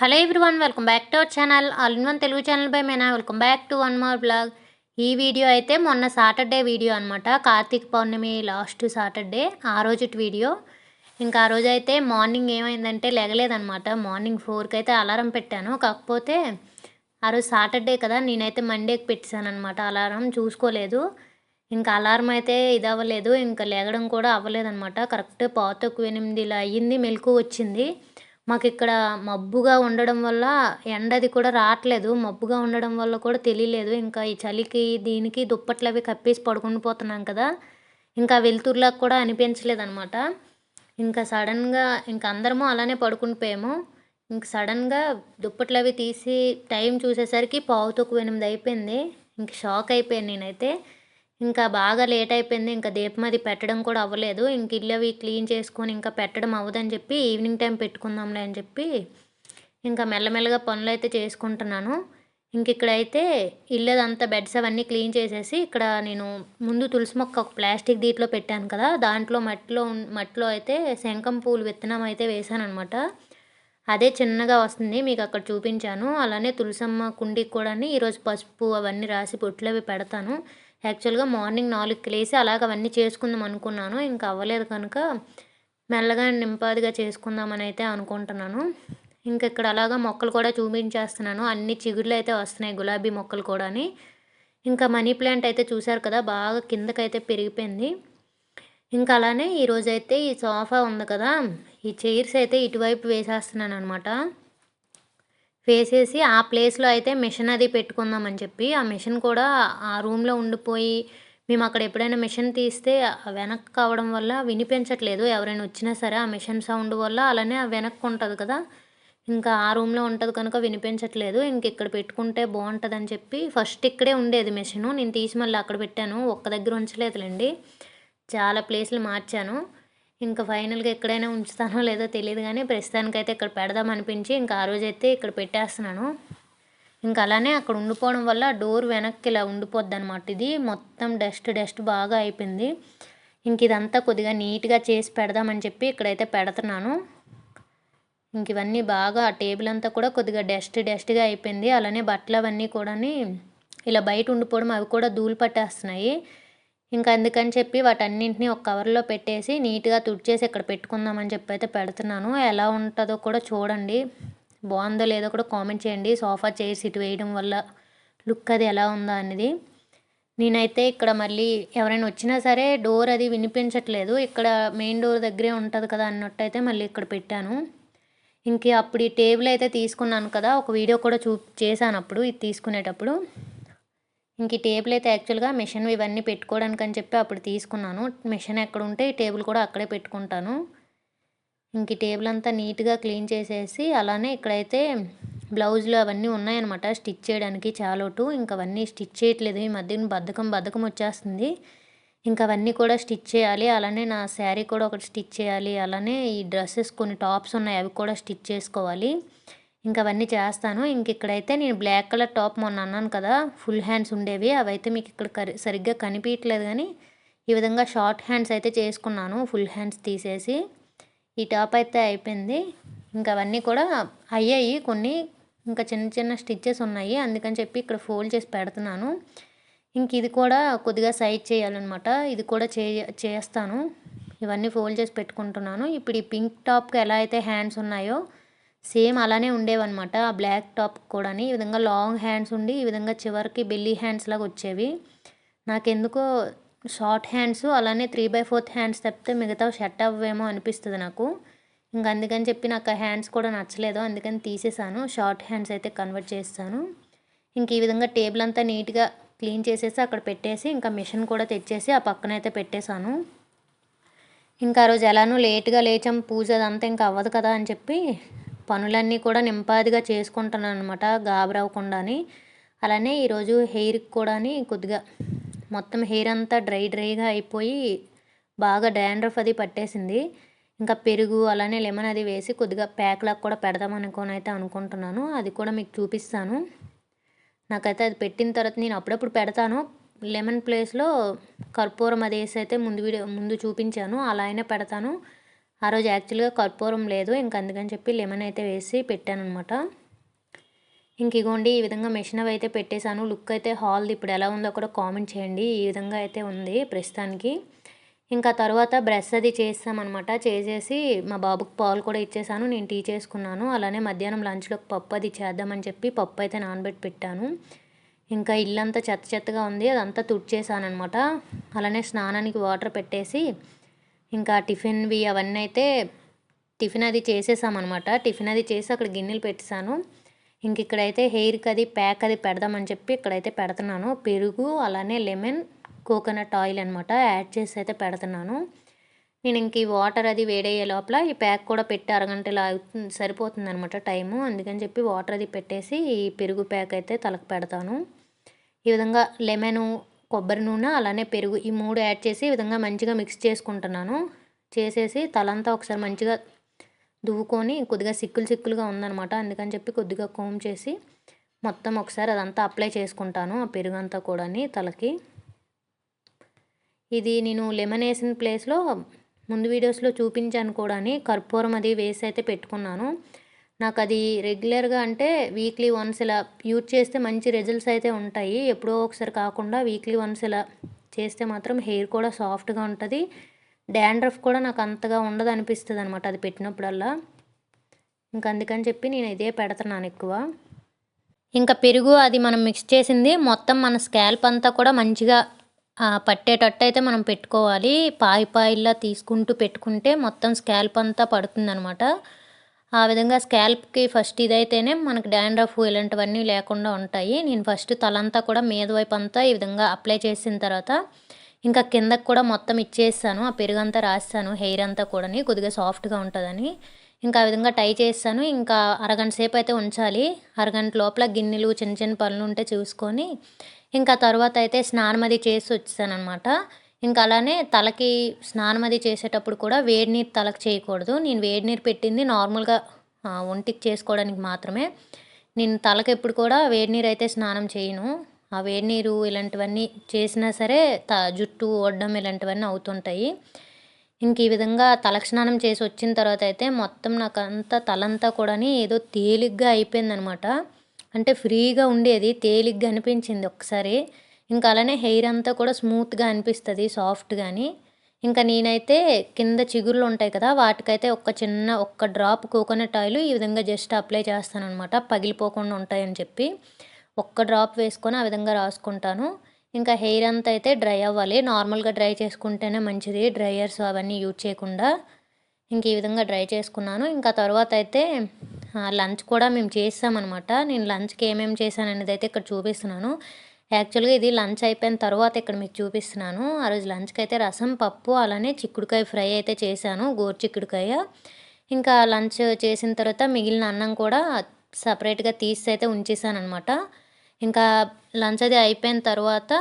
Hello everyone welcome back to our channel all in one Telugu channel by Mena welcome back to one more vlog ఈ video అయితే మొన్న Saturday video అనమాట కార్తీక పౌర్ణమి last Saturday ఆ రోజు video ఇంకా ఆ రోజు అయితే మార్నింగ్ ఏమైందంటే లెగలేదనమాట మార్నింగ్ ఫోర్కి అయితే అలారం పెట్టాను. కాకపోతే ఆ రోజు సాటర్డే కదా నేనైతే మండేకి పెట్టేశానమాట అనమాట అలారం. చూసుకోలేదు. ఇంకా అలారం అయితే ఇది అవ్వలేదు ఇంకా లేగడం కూడా అవ్వలేదనమాట కరెక్ట్ పాతకు ఎనిమిది ఇలా అయ్యింది మెలకు వచ్చింది. మాకు ఇక్కడ మబ్బుగా ఉండడం వల్ల ఎండది కూడా రావట్లేదు. మబ్బుగా ఉండడం వల్ల కూడా తెలియలేదు. ఇంకా ఈ చలికి దీనికి దుప్పట్లు అవి కప్పేసి పడుకుని పోతున్నాం కదా. ఇంకా వెలుతురులాగా కూడా అనిపించలేదు అనమాట ఇంకా సడన్గా ఇంకా అందరము అలానే పడుకుని పోయాము. ఇంక సడన్గా దుప్పట్లు అవి తీసి టైం చూసేసరికి పావు తక్కువ ఎనిమిది అయిపోయింది. ఇంక షాక్ అయిపోయాను నేనైతే. ఇంకా బాగా లేట్ అయిపోయింది. ఇంకా దీపం అది పెట్టడం కూడా అవ్వలేదు. ఇంక ఇల్లు అవి క్లీన్ చేసుకొని ఇంకా పెట్టడం అవ్వదని చెప్పి ఈవినింగ్ టైం పెట్టుకుందాంలే అని చెప్పి ఇంకా మెల్లమెల్లగా పనులు అయితే చేసుకుంటున్నాను. ఇంక ఇక్కడైతే ఇల్లదంతా బెడ్స్ అవన్నీ క్లీన్ చేసేసి ఇక్కడ నేను ముందు తులసి మొక్క ఒక ప్లాస్టిక్ దీంట్లో పెట్టాను కదా. దాంట్లో మట్టిలో మట్టిలో అయితే శంఖం పూలు విత్తనం అయితే వేసాను అనమాట అదే చిన్నగా వస్తుంది. మీకు అక్కడ చూపించాను. అలానే తులసమ్మ కుండీకి కూడా ఈరోజు పసుపు అవన్నీ రాసి పొట్లు అవి పెడతాను. యాక్చువల్గా మార్నింగ్ నాలుగుకి లేసి అలాగ అవన్నీ చేసుకుందాం అనుకున్నాను. ఇంకా అవ్వలేదు కనుక మెల్లగా నింపాదిగా చేసుకుందామని అయితే అనుకుంటున్నాను. ఇంక ఇక్కడ అలాగా మొక్కలు కూడా చూపించేస్తున్నాను. అన్ని చిగుళ్ళు అయితే వస్తున్నాయి గులాబీ మొక్కలు కూడా ఇంకా మనీ ప్లాంట్ అయితే చూశారు కదా బాగా కిందకైతే పెరిగిపోయింది. ఇంకా అలానే ఈరోజైతే ఈ సోఫా ఉంది కదా ఈ చైర్స్ అయితే ఇటువైపు వేసేస్తున్నాను అనమాట వేసేసి ఆ ప్లేస్లో అయితే మిషన్ అది పెట్టుకుందామని చెప్పి ఆ మిషన్ కూడా ఆ రూమ్లో ఉండిపోయి మేము అక్కడ ఎప్పుడైనా మిషన్ తీస్తే వెనక్కి కావడం వల్ల వినిపించట్లేదు. ఎవరైనా వచ్చినా సరే ఆ మిషన్ సౌండ్ వల్ల అలానే వెనక్కి ఉంటుంది కదా. ఇంకా ఆ రూమ్లో ఉంటుంది కనుక వినిపించట్లేదు. ఇంక ఇక్కడ పెట్టుకుంటే బాగుంటుంది అని చెప్పి ఫస్ట్ ఇక్కడే ఉండేది మిషను. నేను తీసి మళ్ళీ అక్కడ పెట్టాను. ఒక్క దగ్గర ఉంచలేదులేండి. చాలా ప్లేస్లు మార్చాను. ఇంకా ఫైనల్గా ఎక్కడైనా ఉంచుతానో లేదో తెలియదు కానీ ప్రస్తుతానికైతే ఇక్కడ పెడదాం అనిపించి ఇంకా ఆ రోజైతే ఇక్కడ పెట్టేస్తున్నాను. ఇంకా అలానే అక్కడ ఉండిపోవడం వల్ల డోర్ వెనక్కి ఇలా ఉండిపోద్ది అనమాట ఇది మొత్తం డస్ట్ డస్ట్ బాగా అయిపోయింది. ఇంక ఇదంతా కొద్దిగా నీట్గా చేసి పెడదామని చెప్పి ఇక్కడైతే పెడుతున్నాను. ఇంక ఇవన్నీ బాగా ఆ టేబుల్ అంతా కూడా కొద్దిగా డస్ట్ డస్ట్గా అయిపోయింది. అలానే బట్టలు అవన్నీ కూడా ఇలా బయట ఉండిపోవడం అవి కూడా ధూళి పట్టేస్తున్నాయి. ఇంకా అందుకని చెప్పి వాటన్నింటినీ ఒక కవర్లో పెట్టేసి నీట్గా తుడిచేసి ఇక్కడ పెట్టుకుందామని చెప్పి అయితే పెడుతున్నాను. ఎలా ఉంటుందో కూడా చూడండి. బాగుందో లేదో కూడా కామెంట్ చేయండి. సోఫా చైర్స్ ఇటు వేయడం వల్ల లుక్ అది ఎలా ఉందా అనేది. నేనైతే ఇక్కడ మళ్ళీ ఎవరైనా వచ్చినా సరే డోర్ అది వినిపించట్లేదు. ఇక్కడ మెయిన్ డోర్ దగ్గరే ఉంటుంది కదా అన్నట్టు అయితే మళ్ళీ ఇక్కడ పెట్టాను. ఇంకే అప్పుడు ఈ టేబుల్ అయితే తీసుకున్నాను కదా. ఒక వీడియో కూడా చూ చేశాను అప్పుడు. ఇది తీసుకునేటప్పుడు. ఇంక ఈ టేబుల్ అయితే యాక్చువల్గా మిషన్ ఇవన్నీ పెట్టుకోవడానికి అని చెప్పి అప్పుడు తీసుకున్నాను. మిషన్ ఎక్కడ ఉంటే ఈ టేబుల్ కూడా అక్కడే పెట్టుకుంటాను. ఇంక టేబుల్ అంతా నీట్గా క్లీన్ చేసేసి అలానే ఇక్కడైతే బ్లౌజులు అవన్నీ ఉన్నాయన్నమాట స్టిచ్ చేయడానికి చాలోటు. ఇంకా అవన్నీ స్టిచ్ చేయట్లేదు. ఈ మధ్యన బద్ధకం బద్ధకం వచ్చేస్తుంది. ఇంకా అవన్నీ కూడా స్టిచ్ చేయాలి. అలానే నా శారీ కూడా ఒకటి స్టిచ్ చేయాలి. అలానే ఈ డ్రెస్సెస్ కొన్ని టాప్స్ ఉన్నాయి. అవి కూడా స్టిచ్ చేసుకోవాలి. ఇంకా అవన్నీ చేస్తాను. ఇంక ఇక్కడైతే నేను బ్లాక్ కలర్ టాప్ మొన్న అన్నాను కదా ఫుల్ హ్యాండ్స్ ఉండేవి. అవైతే మీకు ఇక్కడ సరిగ్గా కనిపించట్లేదు కానీ ఈ విధంగా షార్ట్ హ్యాండ్స్ అయితే చేసుకున్నాను. ఫుల్ హ్యాండ్స్ తీసేసి ఈ టాప్ అయితే అయిపోయింది. ఇంకా అవన్నీ కూడా అయ్యాయి కొన్ని. ఇంకా చిన్న చిన్న స్టిచ్చెస్ ఉన్నాయి. అందుకని చెప్పి ఇక్కడ ఫోల్డ్ చేసి పెడుతున్నాను. ఇంక ఇది కూడా కొద్దిగా సైజ్ చేయాలన్నమాట. ఇది కూడా చే చేస్తాను. ఇవన్నీ ఫోల్డ్ చేసి పెట్టుకుంటున్నాను. ఇప్పుడు ఈ పింక్ టాప్కి ఎలా అయితే హ్యాండ్స్ ఉన్నాయో సేమ్ అలానే ఉండేవన్నమాట. ఆ బ్లాక్ టాప్ కూడా ఈ విధంగా లాంగ్ హ్యాండ్స్ ఉండి ఈ విధంగా చివరికి బెల్లీ హ్యాండ్స్ లాగా వచ్చేవి. నాకెందుకో షార్ట్ హ్యాండ్స్ అలానే త్రీ బై ఫోర్త్ హ్యాండ్స్ తప్పితే మిగతా షర్ట్ అవ్వేమో అనిపిస్తుంది నాకు. ఇంకా అందుకని చెప్పి నాకు ఆ హ్యాండ్స్ కూడా నచ్చలేదు. అందుకని తీసేసాను. షార్ట్ హ్యాండ్స్ అయితే కన్వర్ట్ చేస్తాను. ఇంక ఈ విధంగా టేబుల్ అంతా నీట్గా క్లీన్ చేసేసి అక్కడ పెట్టేసి ఇంకా మిషన్ కూడా తెచ్చేసి ఆ పక్కన అయితే పెట్టేశాను. ఇంకా ఆ రోజు ఎలానో లేట్గా లేచాం. పూజ అదంతా ఇంకా అవ్వదు కదా అని చెప్పి పనులన్నీ కూడా నింపాదిగా చేసుకుంటున్నాను అనమాట గాబరవ్వకుండాని అలానే ఈరోజు హెయిర్కి కూడా కొద్దిగా మొత్తం హెయిర్ అంతా డ్రై డ్రైగా అయిపోయి బాగా డాండ్రఫ్ అది పట్టేసింది. ఇంకా పెరుగు అలానే లెమన్ అది వేసి కొద్దిగా ప్యాక్లాగా కూడా పెడదాం అనుకోని అయితే అనుకుంటున్నాను. అది కూడా మీకు చూపిస్తాను. నాకైతే అది పెట్టిన తర్వాత నేను అప్పుడప్పుడు పెడతాను. లెమన్ ప్లేస్లో కర్పూరం అది వేసి అయితే ముందు వీడియో ముందు చూపించాను. అలా అయినా పెడతాను. ఆ రోజు యాక్చువల్గా కర్పూరం లేదు. ఇంక అందుకని చెప్పి లెమన్ అయితే వేసి పెట్టాను అనమాట ఇంక ఇగోండి ఈ విధంగా మెషిన్ అవి అయితే పెట్టేశాను. లుక్ అయితే హాల్ది ఇప్పుడు ఎలా ఉందో కూడా కామెంట్ చేయండి. ఈ విధంగా అయితే ఉంది ప్రస్తుతానికి. ఇంకా తర్వాత బ్రష్ అది చేస్తామన్నమాట. చేసేసి మా బాబుకి పాలు కూడా ఇచ్చేసాను నేను టీ చేసుకున్నాను. అలానే మధ్యాహ్నం లంచ్లో పప్పు అది చేద్దామని చెప్పి పప్పు అయితే నానబెట్టి పెట్టాను. ఇంకా ఇల్లంతా చెత్త చెత్తగా ఉంది. అదంతా తుడిచేసాను అనమాట అలానే స్నానానికి వాటర్ పెట్టేసి ఇంకా టిఫిన్వి అవన్నీ అయితే టిఫిన్ అది చేసేసామన్నమాట. టిఫిన్ అది చేసి అక్కడ గిన్నెలు పెట్టేశాను. ఇంక ఇక్కడైతే హెయిర్కి అది ప్యాక్ అది పెడదామని చెప్పి ఇక్కడైతే పెడుతున్నాను. పెరుగు అలానే లెమన్ కోకోనట్ ఆయిల్ అనమాట యాడ్ చేసి అయితే పెడుతున్నాను. నేను ఇంక ఈ వాటర్ అది వేడయ్యే లోపల ఈ ప్యాక్ కూడా పెట్టి అరగంటలో సరిపోతుంది అనమాట టైము. అందుకని చెప్పి వాటర్ అది పెట్టేసి ఈ పెరుగు ప్యాక్ అయితే తలకు పెడతాను. ఈ విధంగా లెమను కొబ్బరి నూనె అలానే పెరుగు ఈ మూడు యాడ్ చేసి ఈ విధంగా మంచిగా మిక్స్ చేసుకుంటున్నాను. చేసేసి తలంతా ఒకసారి మంచిగా దువ్వుకొని కొద్దిగా సిక్కులు సిక్కులుగా ఉందనమాట అందుకని చెప్పి కొద్దిగా కోమ్ చేసి మొత్తం ఒకసారి అదంతా అప్లై చేసుకుంటాను ఆ పెరుగు అంతా కూడా తలకి. ఇది నేను లెమన్ వేసిన ప్లేస్లో ముందు వీడియోస్లో చూపించాను కూడా కర్పూరం అది వేసి అయితే పెట్టుకున్నాను. నాకు అది రెగ్యులర్గా అంటే వీక్లీ వన్స్ ఇలా యూజ్ చేస్తే మంచి రిజల్ట్స్ అయితే ఉంటాయి. ఎప్పుడో ఒకసారి కాకుండా వీక్లీ వన్స్ ఇలా చేస్తే మాత్రం హెయిర్ కూడా సాఫ్ట్గా ఉంటుంది. డాండ్రఫ్ కూడా నాకు అంతగా ఉండదు అనిపిస్తుంది అనమాట అది పెట్టినప్పుడల్లా. ఇంకా అందుకని చెప్పి నేను ఇదే పెడుతున్నాను ఎక్కువ. ఇంకా పెరుగు అది మనం మిక్స్ చేసింది మొత్తం మన స్కాల్ప్ అంతా కూడా మంచిగా పట్టేటట్టు అయితే మనం పెట్టుకోవాలి. పాయి పాయిల్లా తీసుకుంటూ పెట్టుకుంటే మొత్తం స్కాల్ప్ అంతా పడుతుందనమాట ఆ విధంగా స్కాల్ప్కి ఫస్ట్ ఇదైతేనే మనకు డాండ్రఫ్ ఇలాంటివన్నీ లేకుండా ఉంటాయి. నేను ఫస్ట్ తలంతా కూడా మీద వైపు అంతా ఈ విధంగా అప్లై చేసిన తర్వాత ఇంకా కిందకు కూడా మొత్తం ఇచ్చేసాను. ఆ పెరుగంతా రాస్తాను హెయిర్ అంతా కూడా కొద్దిగా సాఫ్ట్గా ఉంటుందని. ఇంకా ఆ విధంగా టై చేస్తాను ఇంకా అరగంట సేపు అయితే ఉంచాలి. అరగంట లోపల గిన్నెలు చిన్న చిన్న పనులు ఉంటే చూసుకొని ఇంకా తర్వాత అయితే స్నానం అది చేసి వచ్చాను అనమాట ఇంకా అలానే తలకి స్నానం అది చేసేటప్పుడు కూడా వేడి నీరు తలకు చేయకూడదు. నేను వేడి నీరు పెట్టింది నార్మల్గా ఒంటికి చేసుకోవడానికి మాత్రమే. నేను తలకు ఎప్పుడు కూడా వేడి నీరు అయితే స్నానం చేయను. ఆ వేడి నీరు ఇలాంటివన్నీ చేసినా సరే త జుట్టు ఓడడం ఇలాంటివన్నీ అవుతుంటాయి. ఇంక ఈ విధంగా తలస్నానం చేసి వచ్చిన తర్వాత అయితే మొత్తం నాకు అంతా తలంతా కూడా ఏదో తేలిగ్గా అయిపోయిందనమాట. అంటే ఫ్రీగా ఉండేది తేలిగ్గా అనిపించింది ఒకసారి ఇంకా అలానే హెయిర్ అంతా కూడా స్మూత్గా అనిపిస్తుంది సాఫ్ట్ కానీ ఇంకా నేనైతే కింద చిగురులు ఉంటాయి కదా వాటికైతే ఒక చిన్న ఒక్క డ్రాప్ కోకోనట్ ఆయిల్ ఈ విధంగా జస్ట్ అప్లై చేస్తాను అనమాట పగిలిపోకుండా ఉంటాయని చెప్పి ఒక్క డ్రాప్ వేసుకొని ఆ విధంగా రాసుకుంటాను. ఇంకా హెయిర్ అంతా అయితే డ్రై అవ్వాలి. నార్మల్గా డ్రై చేసుకుంటేనే మంచిది. డ్రైయర్స్ అవన్నీ యూజ్ చేయకుండా ఇంక ఈ విధంగా డ్రై చేసుకున్నాను. ఇంకా తర్వాత అయితే లంచ్ కూడా మేము చేసామన్నమాట నేను లంచ్కి ఏమేమి చేశాను అనేది అయితే ఇక్కడ చూపిస్తున్నాను. యాక్చువల్గా ఇది లంచ్ అయిపోయిన తర్వాత ఇక్కడ మీకు చూపిస్తున్నాను. ఆ రోజు లంచ్కి అయితే రసం పప్పు అలానే చిక్కుడుకాయ ఫ్రై అయితే చేశాను గోరు చిక్కుడుకాయ. ఇంకా లంచ్ చేసిన తర్వాత మిగిలిన అన్నం కూడా సపరేట్గా తీసి అయితే ఉంచేసానమాట ఇంకా లంచ్ అది అయిపోయిన తర్వాత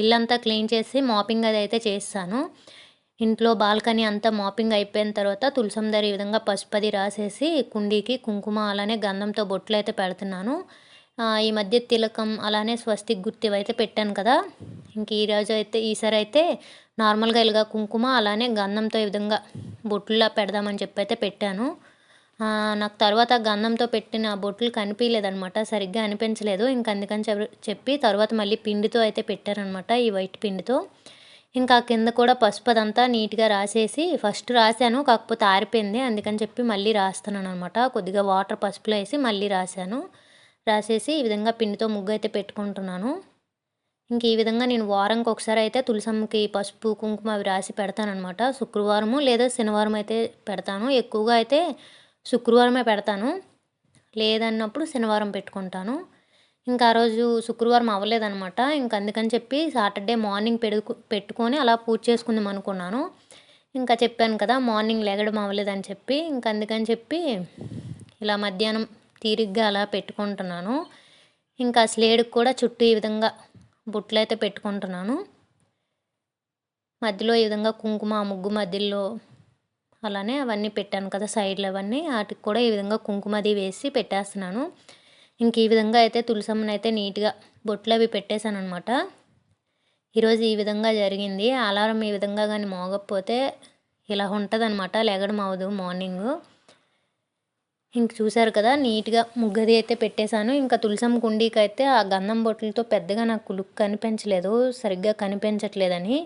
ఇల్లంతా క్లీన్ చేసి మాపింగ్ అది అయితే చేస్తాను. ఇంట్లో బాల్కనీ అంతా మాపింగ్ అయిపోయిన తర్వాత తులసం దరి ఈ విధంగా పసుపది రాసేసి కుండీకి కుంకుమ అలానే గంధంతో బొట్లు అయితే పెడుతున్నాను. ఈ మధ్య తిలకం అలానే స్వస్తిక్ గుర్తి అయితే పెట్టాను కదా. ఇంక ఈరోజు అయితే ఈసారి అయితే నార్మల్గా ఇలాగ కుంకుమ అలానే గంధంతో ఈ విధంగా బొట్లులా పెడదామని చెప్పి అయితే పెట్టాను నాకు తర్వాత గంధంతో పెట్టిన బొట్లు కనిపించలేదనమాట సరిగ్గా అనిపించలేదు. ఇంక అందుకని చెప్పి తర్వాత మళ్ళీ పిండితో అయితే పెట్టారనమాట ఈ వైట్ పిండితో. ఇంకా కింద కూడా పసుపు అదంతా నీట్గా రాసేసి ఫస్ట్ రాశాను కాకపోతే ఆరిపోయింది. అందుకని చెప్పి మళ్ళీ రాస్తున్నాను అనమాట కొద్దిగా వాటర్ పసుపులో వేసి మళ్ళీ రాశాను. రాసేసి ఈ విధంగా పిండితో ముగ్గు అయితే పెట్టుకుంటున్నాను. ఇంక ఈ విధంగా నేను వారంకి ఒకసారి అయితే తులసమ్మకి పసుపు కుంకుమ అవి రాసి పెడతానమాట శుక్రవారము లేదా శనివారం అయితే పెడతాను. ఎక్కువగా అయితే శుక్రవారమే పెడతాను. లేదన్నప్పుడు శనివారం పెట్టుకుంటాను. ఇంకా ఆ రోజు శుక్రవారం అవ్వలేదనమాట ఇంక అందుకని చెప్పి సాటర్డే మార్నింగ్ పెడుకు పెట్టుకొని అలా పూజ చేసుకుందాం అనుకున్నాను. ఇంకా చెప్పాను కదా మార్నింగ్ లెగడం అవ్వలేదని చెప్పి. ఇంక అందుకని చెప్పి ఇలా మధ్యాహ్నం తీరిగ్గా అలా పెట్టుకుంటున్నాను. ఇంకా స్లేడ్కి కూడా చుట్టూ ఈ విధంగా బుట్లు అయితే పెట్టుకుంటున్నాను. మధ్యలో ఈ విధంగా కుంకుమ ముగ్గు మధ్యలో అలానే అవన్నీ పెట్టాను కదా సైడ్లు అవన్నీ. వాటికి కూడా ఈ విధంగా కుంకుమది వేసి పెట్టేస్తున్నాను. ఇంక ఈ విధంగా అయితే తులసమ్మని అయితే నీట్గా బొట్లు అవి పెట్టేశాను అనమాట ఈరోజు ఈ విధంగా జరిగింది. అలారం ఈ విధంగా కానీ మోగకపోతే ఇలా ఉంటుంది అనమాట లెగడం అవదు మార్నింగ్. ఇంక చూసారు కదా నీట్గా ముగ్గది అయితే పెట్టేశాను. ఇంకా తులసం కుండీకి అయితే ఆ గంధం బొట్లతో పెద్దగా నాకు లుక్ కనిపించలేదు సరిగ్గా కనిపించట్లేదని.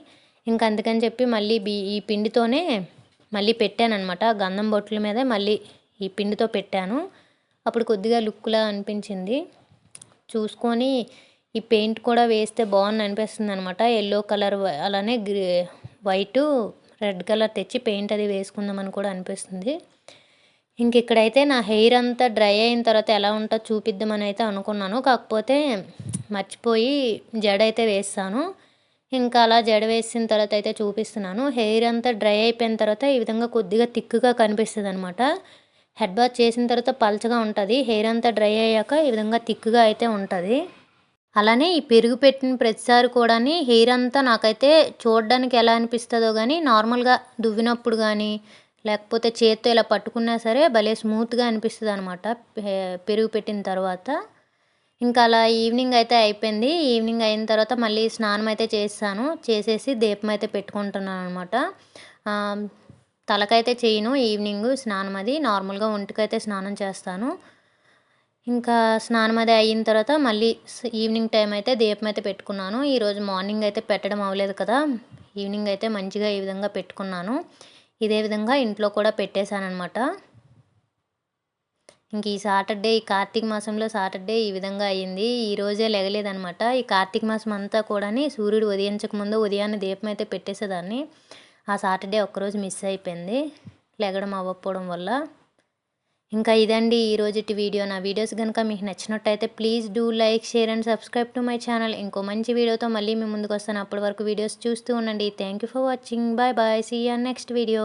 ఇంకా అందుకని చెప్పి మళ్ళీ బి ఈ పిండితోనే మళ్ళీ పెట్టాను అనమాట గంధం బొట్ల మీదే మళ్ళీ ఈ పిండితో పెట్టాను. అప్పుడు కొద్దిగా లుక్లా అనిపించింది. చూసుకొని ఈ పెయింట్ కూడా వేస్తే బాగుంది అనిపిస్తుంది అనమాట ఎల్లో కలర్ అలానే గ్రీ వైటు రెడ్ కలర్ తెచ్చి పెయింట్ అది వేసుకుందామని కూడా అనిపిస్తుంది. ఇంక ఇక్కడైతే నా హెయిర్ అంతా డ్రై అయిన తర్వాత ఎలా ఉంటుందో చూపిద్దామని అయితే అనుకున్నాను. కాకపోతే మర్చిపోయి జడ అయితే వేస్తాను. ఇంకా అలా జడ వేసిన తర్వాత అయితే చూపిస్తున్నాను. హెయిర్ అంతా డ్రై అయిపోయిన తర్వాత ఈ విధంగా కొద్దిగా థిక్గా కనిపిస్తుంది అనమాట హెడ్ బాత్ చేసిన తర్వాత పల్చగా ఉంటుంది. హెయిర్ అంతా డ్రై అయ్యాక ఈ విధంగా థిక్గా అయితే ఉంటుంది. అలానే ఈ పెరుగు పెట్టిన ప్రతిసారి కూడా హెయిర్ అంతా నాకైతే చూడడానికి ఎలా అనిపిస్తుందో కానీ నార్మల్గా దువ్వినప్పుడు కానీ లేకపోతే చేత్తో ఇలా పట్టుకున్నా సరే భలే స్మూత్గా అనిపిస్తుంది అనమాట పెరుగు పెట్టిన తర్వాత. ఇంకా అలా ఈవినింగ్ అయితే అయిపోయింది. ఈవినింగ్ అయిన తర్వాత మళ్ళీ స్నానం అయితే చేస్తాను. చేసేసి దీపం అయితే పెట్టుకుంటున్నాను అనమాట తలకైతే చేయను ఈవినింగ్ స్నానం అది. నార్మల్గా ఒంటికైతే స్నానం చేస్తాను. ఇంకా స్నానం అది అయిన తర్వాత మళ్ళీ ఈవినింగ్ టైం అయితే దీపం అయితే పెట్టుకున్నాను. ఈరోజు మార్నింగ్ అయితే పెట్టడం అవ్వలేదు కదా. ఈవినింగ్ అయితే మంచిగా ఈ విధంగా పెట్టుకున్నాను. ఇదే విధంగా ఇంట్లో కూడా పెట్టేశానమాట ఇంక ఈ సాటర్డే ఈ కార్తీక మాసంలో సాటర్డే ఈ విధంగా అయ్యింది. ఈ రోజే లెగలేదనమాట ఈ కార్తీక మాసం అంతా కూడా సూర్యుడు ఉదయించక ముందు ఉదయాన్నే దీపం అయితే పెట్టేసేదాన్ని. ఆ సాటర్డే ఒక్కరోజు మిస్ అయిపోయింది లెగడం అవ్వకపోవడం వల్ల. ఇంకా ఇదండి ఈరోజుటి వీడియో. నా వీడియోస్ కనుక మీకు నచ్చినట్టయితే please do like share and subscribe to my channel. ఇంకో మంచి వీడియోతో మళ్ళీ మీ ముందుకు వస్తాను. అప్పటి వరకు వీడియోస్ చూస్తూ ఉండండి. Thank you for watching bye bye see you next video